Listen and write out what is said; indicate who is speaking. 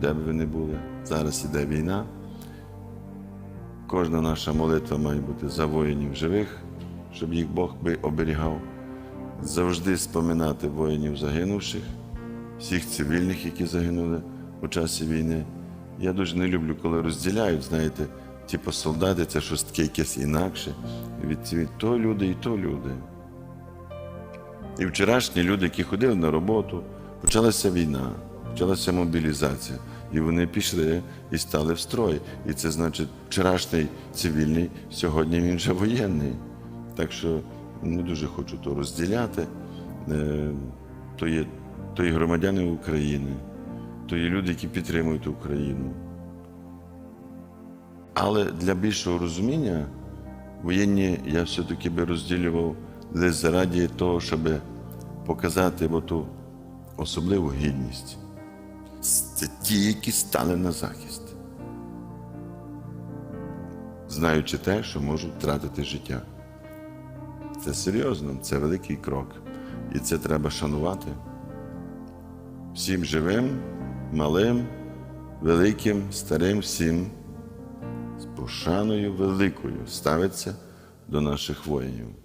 Speaker 1: де б ви не були. Зараз іде війна. Кожна наша молитва має бути за воїнів живих, щоб їх Бог би оберігав. Завжди споминати воїнів загинувших, всіх цивільних, які загинули у часі війни. Я дуже не люблю, коли розділяють, знаєте, типу солдати це щось таке якесь інакше. Від цивіль- то люди і то люди. І вчорашні люди, які ходили на роботу, почалася війна, почалася мобілізація. І вони пішли і стали в строй. І це значить, вчорашній цивільний, сьогодні він вже воєнний. Так що не дуже хочу то розділяти. Е, То є, то є громадяни України, то є люди, які підтримують Україну. Але для більшого розуміння воєнні я все-таки би розділював лише заради того, щоб показати ту особливу гідність. Це ті, які стали на захист, знаючи те, що можуть втратити життя. Це серйозно, це великий крок. І це треба шанувати. Всім живим, малим, великим, старим, всім з пошаною великою ставиться до наших воїнів.